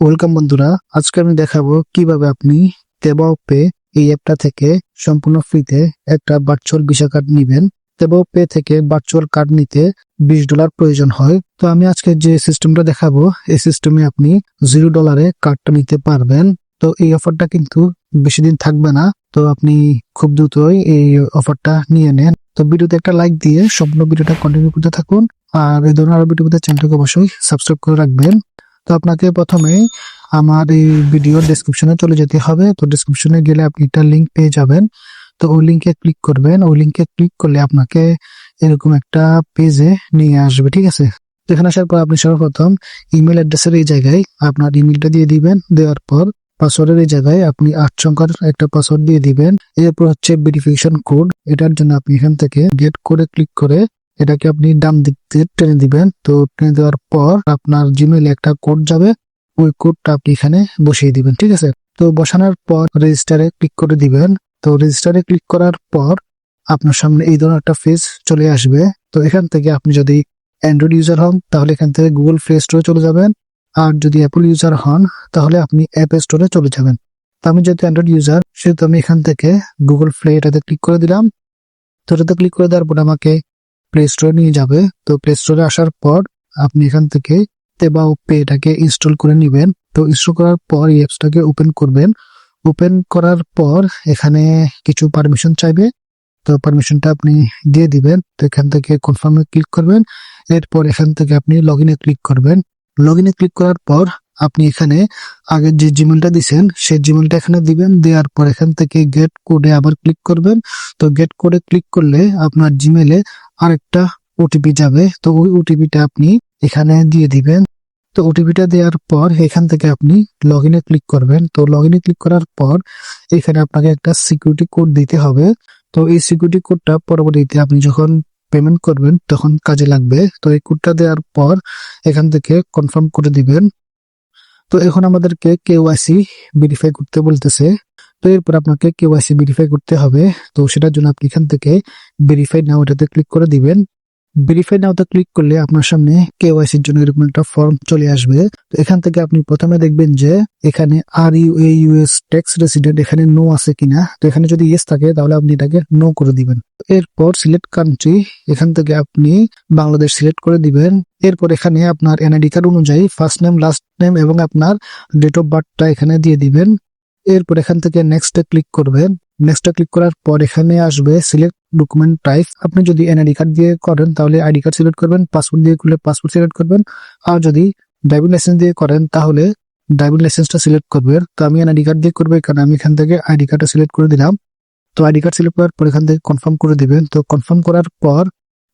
Welcome বন্ধুরা, আজকে আমি দেখাবো কীভাবে আপনি তেবাও পে এই অ্যাপটা থেকে সম্পূর্ণ ফ্রিতে একটা ভার্চুয়াল ভিসা কার্ড নিবেন। তেবাও পে থেকে ভার্চুয়াল কার্ড নিতে বিশ ডলার প্রয়োজন হয়। তো আমি আজকে যে সিস্টেমটা দেখাবো, এই সিস্টেমে আপনি জিরো ডলারে কার্ডটা নিতে পারবেন। তো এই অফারটা কিন্তু বেশি দিন থাকবে না। তো আপনি খুব দ্রুতই এই অফারটা নিয়ে নেন। তো ভিডিওতে একটা লাইক দিয়ে সম্পূর্ণ ভিডিওটা কন্টিনিউ করতে থাকুন। আর এই ধরনের আরও ভিডিও পেতে চ্যানেলটাকে অবশ্যই সাবস্ক্রাইব করে রাখবেন। তো আপনাকে প্রথমে আমার এই ভিডিওর ডেসক্রিপশনে চলে যেতে হবে। তো ডেসক্রিপশনে গেলে আপনি একটা লিঙ্ক পেয়ে যাবেন। তো ওই লিংকে ক্লিক করবেন। ওই লিংকে ক্লিক করলে আপনাকে এরকম একটা পেজে নিয়ে আসবে, ঠিক আছে? এখানে আসার পর আপনি সর্বপ্রথম ইমেল অ্যাড্রেসের এই জায়গায় আপনার ইমেলটা দিয়ে দিবেন। দেওয়ার পর পাসওয়ার্ডের এই জায়গায় আপনি আট সংখ্যার একটা পাসওয়ার্ড দিয়ে দিবেন। এরপর হচ্ছে ভেরিফিকেশন কোড এটার জন্য আপনি এখান থেকে গেট করে ক্লিক করে এটাকে আপনি ডান দিক দিয়ে টেনে দিবেন। তো টেনে দেওয়ার পর আপনার জিমেইলে একটা কোড যাবে। ওই কোডটা আপনি এখানে বসিয়ে দিবেন, ঠিক আছে? তো বসানোর পর রেজিস্টারে ক্লিক করে দিবেন। তো রেজিস্টারে ক্লিক করার পর আপনার সামনে এই ধরনের একটা ফেজ চলে আসবে। তো এখান থেকে আপনি যদি অ্যান্ড্রয়েড ইউজার হন, তাহলে এখান থেকে গুগল প্লে স্টোরে চলে যাবেন। আর যদি অ্যাপল ইউজার হন, তাহলে আপনি অ্যাপ স্টোরে চলে যাবেন। তো আমি যেহেতু অ্যান্ড্রয়েড ইউজার সেহেতু আমি এখান থেকে গুগল প্লে এটাতে ক্লিক করে দিলাম। তো এটাতে ক্লিক করে দেওয়ার পর আমাকে প্লে স্টোরে নিয়ে যাবে। তো প্লে স্টোরে আসার পর আপনি এখান থেকে তেবা পে এটাকে ইনস্টল করে নেবেন। তো ইনস্টল করার পর এই অ্যাপসটাকে ওপেন করবেন। ওপেন করার পর এখানে কিছু পারমিশন চাইবে। তো পারমিশনটা আপনি দিয়ে দিবেন। তো এখান থেকে কনফার্মে ক্লিক করবেন। এরপর এখান থেকে আপনি লগ ইনে ক্লিক করবেন। লগ ইনে ক্লিক করার পর আপনি এখানে আগের যে জিমেলটা দিছেন, সেই জিমেলটা এখানে দিবেন। দেওয়ার পর এখান থেকে গেট কোডে আবার ক্লিক করবেন। তো গেট কোডে ক্লিক করলে আপনার জিমেলে আরেকটা ওটিপি যাবে। তো ওই ওটিপিটা আপনি এখানে দিয়ে দিবেন। তো ওটিপিটা দেওয়ার পর এখান থেকে আপনি লগ ইনে ক্লিক করবেন। তো লগ ইনে ক্লিক করার পর এখানে আপনাকে একটা সিকিউরিটি কোড দিতে হবে। তো এই সিকিউরিটি কোডটা পরবর্তীতে আপনি যখন পেমেন্ট করবেন তখন কাজে লাগবে। তো এই কোডটা দেওয়ার পর এখান থেকে কনফার্ম করে দিবেন। তো এখন আমাদেরকে কেওয়াইসি ভেরিফাই করতে বলতেছে। তো এরপর আপনাকে কেওয়াইসি ভেরিফাই করতে হবে। তো সেটার জন্য আপনি এখান থেকে ভেরিফাই নাও এটাতে ক্লিক করে দিবেন। ভেরিফাই নাওতে ক্লিক করলে আপনার সামনে কেওয়াইসির জন্য এরকম একটা ফর্ম চলে আসবে। তো এখান থেকে আপনি প্রথমে দেখবেন যে এখানে are you a US tax resident এখানে নো আছে কিনা। তো এখানে যদি ইয়েস থাকে তাহলে আপনি এটাকে নো করে দিবেন। এরপর সিলেক্ট কান্ট্রি এখান থেকে আপনি বাংলাদেশ সিলেক্ট করে দিবেন। এরপর এখানে আপনার এনআইডি কার্ড অনুযায়ী ফার্স্ট নেম লাস্ট নেম এবং আপনার ডেট অফ বার্থটা এখানে দিয়ে দিবেন। এরপর এখান থেকে নেক্সটে ক্লিক করবেন। নেক্সটে ক্লিক করার পর এখানে আসবে সিলেক্ট ডকুমেন্ট টাইপ আপনি যদি এনআইডি কার্ড দিয়ে করেন তাহলে আইডি কার্ড সিলেক্ট করবেন পাসপোর্ট দিয়ে করলে পাসপোর্ট সিলেক্ট করবেন। আর যদি ড্রাইভিং লাইসেন্স দিয়ে করেন তাহলে ড্রাইভিং লাইসেন্সটা সিলেক্ট করবেন। তো আমি এনআইডি কার্ড দিয়ে করব কারণ আমি এখান থেকে আইডি কার্ডটা সিলেক্ট করে দিলাম। তো আইডি কার্ড সিলেক্ট করার পর এখান থেকে কনফার্ম করে দিবেন। তো কনফার্ম করার পর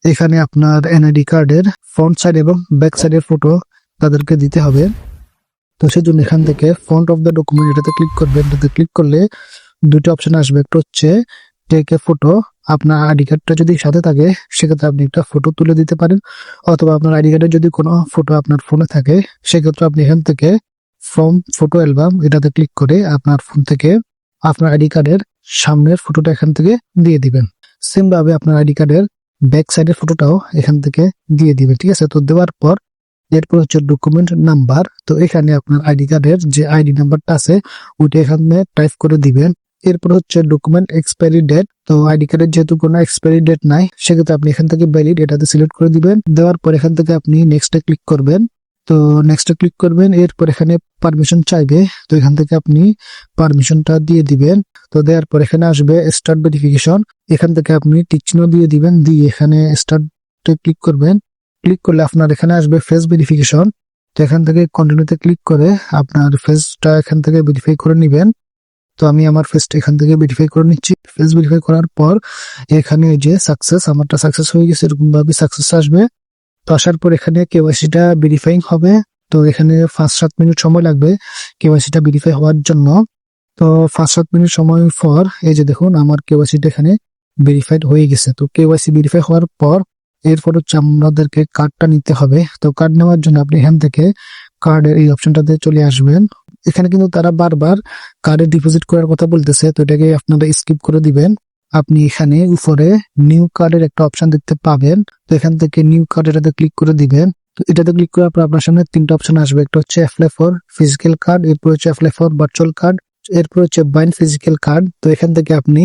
এখানে আপনার এনআইডি কার্ডের ফ্রন্ট সাইড এবং ব্যাক সাইডের ফটো তাদেরকে দিতে হবে। তো সেই জন্য এখান থেকে ফ্রন্ট অফ দ্য ডকুমেন্ট এটাতে ক্লিক করবেন এটাতে ক্লিক করলে দুটো অপশন আসবে। একটা হচ্ছে টেক এ ফটো আপনার আইডি কার্ডটা যদি সাথে থাকে, সেক্ষেত্রে আপনি একটা ফটো তুলে দিতে পারেন। অথবা আপনার আইডি কার্ডের যদি কোনো ফটো আপনার ফোনে থাকে, সেক্ষেত্রে আপনি এখান থেকে ফ্রম ফটো অ্যালবাম এটাতে ক্লিক করে আপনার ফোন থেকে আপনার আইডি কার্ডের সামনের ফটোটা এখান থেকে দিয়ে দিবেন। সেমভাবে আপনার আইডি কার্ডের ব্যাক সাইডের ফটোটাও এখান থেকে দিয়ে দিবেন। ঠিক আছে? তো দেওয়ার পর এরপর হচ্ছে ডকুমেন্ট নাম্বার তো এখানে আপনার আইডি কার্ডের যে আইডি নাম্বারটা আছে, ওইটা এখানে টাইপ করে দিবেন। এরপর হচ্ছে ডকুমেন্ট এক্সপায়ারি ডেট তো আইডি কার্ডের যেহেতু কোনো এক্সপায়ারি ডেট নাই, সেক্ষেত্রে আপনি এখান থেকে ভ্যালিড এটাতে সিলেক্ট করে দিবেন। দেওয়ার পর এখান থেকে আপনি নেক্সটে ক্লিক করবেন। তো নেক্সটে ক্লিক করবেন, এরপর এখানে পারমিশন চাইবে, তো এখান থেকে আপনি পারমিশনটা দিয়ে দিবেন। তো দেওয়ার পর এখানে আসবে স্টার্ট ভেরিফিকেশন এখান থেকে আপনি চিহ্ন দিয়ে দিবেন, দিয়ে এখানে স্টার্টে ক্লিক করবেন। ক্লিক করলে আপনার এখানে আসবে ফেস ভেরিফিকেশন। তো এখান থেকে কন্টিনিউতে ক্লিক করে আপনার ফেসটা এখান থেকে ভেরিফাই করে নেবেন। তো আমি আমার ফেসটা এখান থেকে ভেরিফাই করে নিচ্ছি। ফেস ভেরিফাই করার পর এখানে যে সাকসেস আমারটা সাকসেস হয়ে গেছে, এরকমভাবে সাকসেস আসবে। তো আসার পর এখানে কেওয়াইসিটা ভেরিফাইং হবে। তো এখানে পাঁচ সাত মিনিট সময় লাগবে কেওয়াইসিটা ভেরিফাই হওয়ার জন্য। তো পাঁচ সাত মিনিট সময় পর এই যে দেখুন, আমার কেওয়াইসিটা এখানে ভেরিফাইড হয়ে গেছে। তো কেওয়াইসি ভেরিফাই হওয়ার পর এরপর হচ্ছে আমাদেরকে কার্ডটা নিতে হবে। তো কার্ড নেওয়ার জন্য আপনি এখান থেকে কার্ডের এই অপশনটাতে চলে আসবেন। এখানে কিন্তু তারা বারবার কার্ডে ডিপোজিট করার কথা বলতেছে, তো এটাকে আপনারা স্কিপ করে দিবেন। আপনি এখানে উপরে নিউ কার্ডের একটা অপশন দেখতে পাবেন। তো এখান থেকে নিউ কার্ড এটাতে ক্লিক করে দিবেন। তো এটাতে ক্লিক করার পর আপনার সামনে তিনটা অপশন আসবে। একটা হচ্ছে অ্যাপ্লাই ফর ফিজিক্যাল কার্ড এরপর হচ্ছে অ্যাপ্লাই ফর ভার্চুয়াল কার্ড এরপর হচ্ছে বাইন ফিজিক্যাল কার্ড তো এখান থেকে আপনি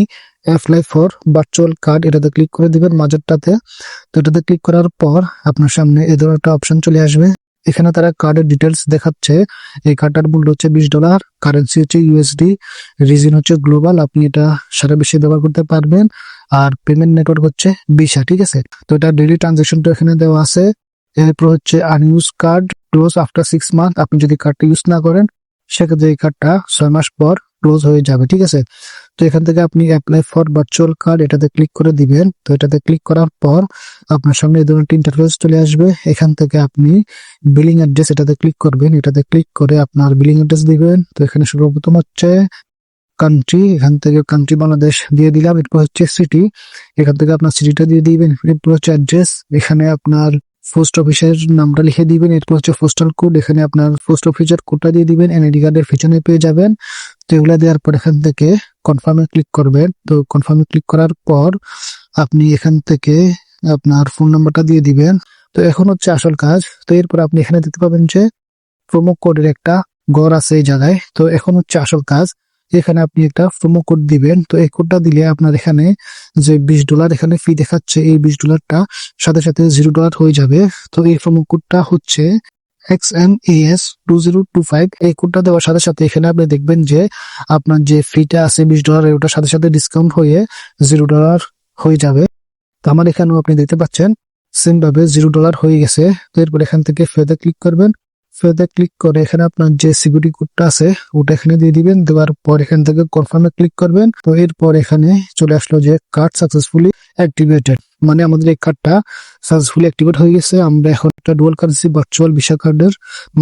অ্যাপ্লাই ফর ভার্চুয়াল কার্ড এটাতে ক্লিক করে দিবেন। মাঝেরটাতে তো এটাতে ক্লিক করার পর আপনার সামনে এ ধরনের একটা অপশন চলে আসবে। এখানে তারা কার্ডের ডিটেলস দেখাচ্ছে। এই কার্ডটার মূল্য হচ্ছে বিশ ডলার কারেন্সি হচ্ছে ইউএসডি রিজন হচ্ছে গ্লোবাল আপনি এটা সারা বিশ্বে ব্যবহার করতে পারবেন। আর পেমেন্ট নেটওয়ার্ক হচ্ছে বিশা ঠিক আছে? তো এটা ডেইলি ট্রানজাকশনটা এখানে দেওয়া আছে। এরপর হচ্ছে unuse card close after six month আপনি যদি কার্ডটা ইউজ না করেন, সেক্ষেত্রে এই কার্ডটা ছয় মাস পর ক্লোজ হয়ে যাবে, ঠিক আছে? তো এখান থেকে আপনি অ্যাপ্লাই ফর ভার্চুয়াল কার্ড এটাতে ক্লিক করে দিবেন। তো এটাতে ক্লিক করার পর আপনার সামনে এই ধরনের ইন্টারফেস চলে আসবে। এখান থেকে আপনি বিলিং অ্যাড্রেস এটাতে ক্লিক করবেন। এটাতে ক্লিক করে আপনার বিলিং অ্যাড্রেস দিবেন। তো এখানে সর্বপ্রথম হচ্ছে কান্ট্রি এখান থেকে কান্ট্রি বাংলাদেশ দিয়ে দিলাম। এরপর হচ্ছে সিটি এখান থেকে আপনার সিটিটা দিয়ে দিবেন। এরপর হচ্ছে অ্যাড্রেস এখানে আপনার পোস্ট অফিসের নামটা লিখে দিবেন। এরপর হচ্ছে পোস্টাল কোড এখানে আপনার পোস্ট অফিসের কোডটা দিয়ে দিবেন। এনআইডি কার্ডের পিছনে পেয়ে যাবেন। তো এগুলা দেওয়ার পর এখান থেকে কনফার্মে ক্লিক করবেন। তো কনফার্মে ক্লিক করার পর আপনি এখান থেকে আপনার ফোন নাম্বারটা দিয়ে দিবেন। তো এখন হচ্ছে আসল কাজ। তো এরপর আপনি এখানে দেখতে পাবেন যে প্রোমো কোডের একটা গড় আছে এই জায়গায়। তো এখন হচ্ছে আসল কাজ। এখানে আপনি একটা প্রোমো কোড দিবেন। তো এই কোডটা দিলে আপনার এখানে যে বিশ ডলার এখানে ফি দেখাচ্ছে, এই বিশ ডলারটা সাথে সাথে জিরো ডলার হয়ে যাবে। তো এই প্রোমো কোডটা হচ্ছে X M S two zero two five এই কোডটা দেওয়ার সাথে সাথে এখানে আপনি দেখবেন যে আপনার যে ফিটা আছে বিশ ডলার ওটার সাথে সাথে ডিসকাউন্ট হয়ে জিরো ডলার হয়ে যাবে। তো আমার এখানেও আপনি দেখতে পাচ্ছেন সেম ভাবে জিরো ডলার হয়ে গেছে। তো এরপর এখান থেকে ফেতে ক্লিক করবেন। ফেতে ক্লিক করে এখানে আপনার যে সিকিউরিটি কোডটা আছে, ওটা এখানে দিয়ে দিবেন। দেওয়ার পর এখান থেকে কনফার্মে ক্লিক করবেন। তো এরপর এখানে চলে আসলো যে কার্ড সাকসেসফুলি অ্যাক্টিভেটেড মানে আমাদের এই কার্ডটা সাকসেসফুলি অ্যাক্টিভেট হয়ে গেছে। আমরা এখন একটা ডুয়াল কারেন্সি ভার্চুয়াল ভিসা কার্ডের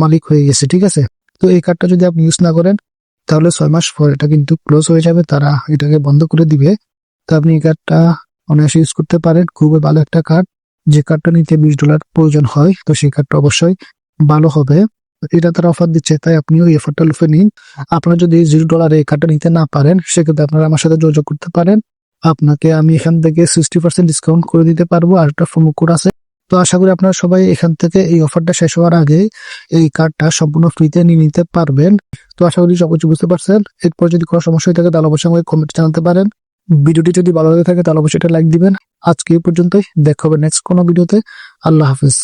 মালিক হয়ে গেছে, ঠিক আছে? তো এই কার্ডটা যদি আপনি ইউজ না করেন, তাহলে ছয় মাস পর এটা কিন্তু ক্লোজ হয়ে যাবে। তারা এটাকে বন্ধ করে দিবে। তো আপনি এই কার্ডটা অনায়াসে ইউজ করতে পারেন। খুবই ভালো একটা কার্ড যে কার্ডটা নিতে বিশ ডলার প্রয়োজন হয়, তো সেই কার্ডটা অবশ্যই ভালো হবে। এটা তারা অফার দিচ্ছে, তাই আপনিও এই অফারটা লুফে নিন। আপনারা যদি জিরো ডলারে এই কার্ডটা নিতে না পারেন, সেক্ষেত্রে আপনারা আমার সাথে যোগাযোগ করতে পারেন। আপনাকে আমি এখান থেকে সিক্সটি পার্সেন্ট ডিসকাউন্ট করে দিতে পারব, আর একটা প্রোমো কোড আছে। তো আশা করি আপনারা সবাই এখান থেকে এই অফারটা শেষ হওয়ার আগে এই কার্ডটা সম্পূর্ণ ফ্রিতে নিয়ে নিতে পারবেন। তো আশা করি সব কিছু বুঝতে পারছেন। এরপর যদি কোনো সমস্যা হয়ে থাকে, তাহলে অবশ্যই আমাকে কমেন্ট জানাতে পারেন। ভিডিওটি যদি ভালো লাগে থাকে, তাহলে অবশ্যই এটা লাইক দিবেন। আজকে এই পর্যন্তই। দেখা হবে নেক্সট কোনো ভিডিওতে আল্লাহ হাফিজ।